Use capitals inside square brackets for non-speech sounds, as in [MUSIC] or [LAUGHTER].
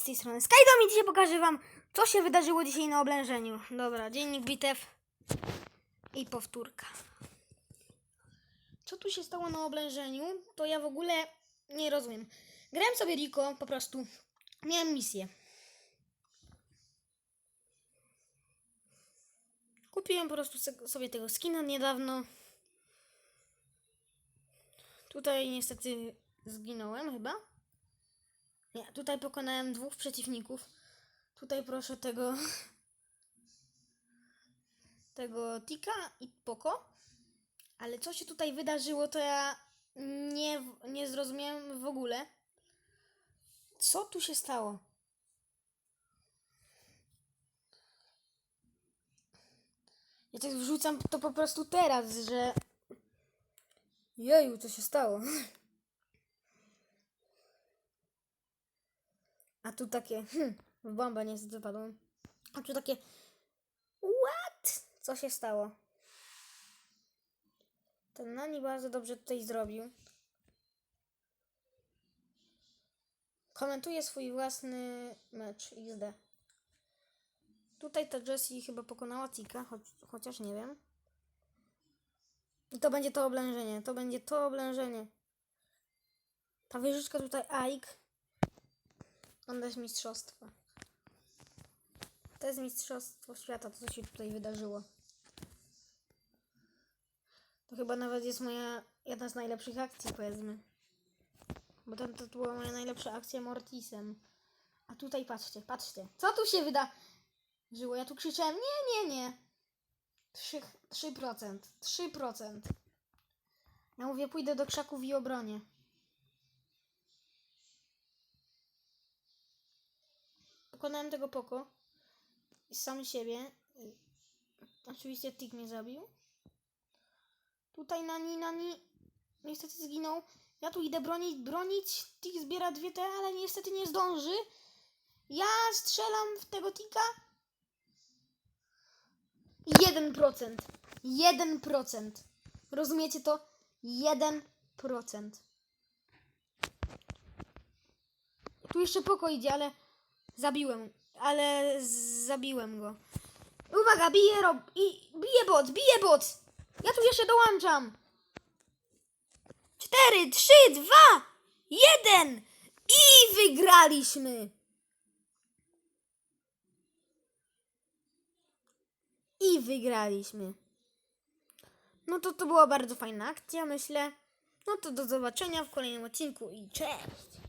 Z tej strony Skydom i dzisiaj pokażę wam, co się wydarzyło dzisiaj na oblężeniu. Dobra, dziennik bitew i powtórka. Co tu się stało na oblężeniu, to ja w ogóle nie rozumiem. Grałem sobie Rico, po prostu miałem misję. Kupiłem po prostu sobie tego skina niedawno. Tutaj niestety zginąłem chyba. Nie, tutaj pokonałem dwóch przeciwników. Tutaj proszę tego. tego Tika i Poko. Ale co się tutaj wydarzyło, to ja nie, nie zrozumiałem w ogóle. Co tu się stało? Ja tak wrzucam to po prostu teraz, że. Jeju, co się stało? [LAUGHS] A tu takie, hmm, w bombę niestety padłem. A tu takie, what? Co się stało? Ten Nani bardzo dobrze tutaj zrobił. Komentuje swój własny mecz XD. Tutaj ta Jessie chyba pokonała Tika, chociaż nie wiem. I to będzie to oblężenie, to będzie to oblężenie. Ta wieżyczka tutaj Ike on jest mistrzostwa. To jest mistrzostwo świata, to co się tutaj wydarzyło. To chyba nawet jest moja jedna z najlepszych akcji, powiedzmy. Bo to, to była moja najlepsza akcja Mortisem. A tutaj patrzcie, patrzcie. Co tu się wydarzyło? Ja tu krzyczałem, nie, nie, nie. 3%, 3%, 3%. Ja mówię, pójdę do krzaków i obronię. Pokonałem tego poko. I sam siebie. Oczywiście Tik mnie zabił. Tutaj Nani, Nani niestety zginął. Ja tu idę bronić, bronić. Tik zbiera dwie te, ale niestety nie zdąży. Ja strzelam w tego Tika. 1%. 1%. Rozumiecie to? 1%. Tu jeszcze poko idzie, ale Zabiłem, ale zabiłem go. Uwaga, bije rob... I bije bot, bije bot! Ja tu jeszcze dołączam! Cztery, trzy, dwa, jeden! I wygraliśmy! I wygraliśmy. No to to była bardzo fajna akcja, myślę. No to do zobaczenia w kolejnym odcinku i cześć!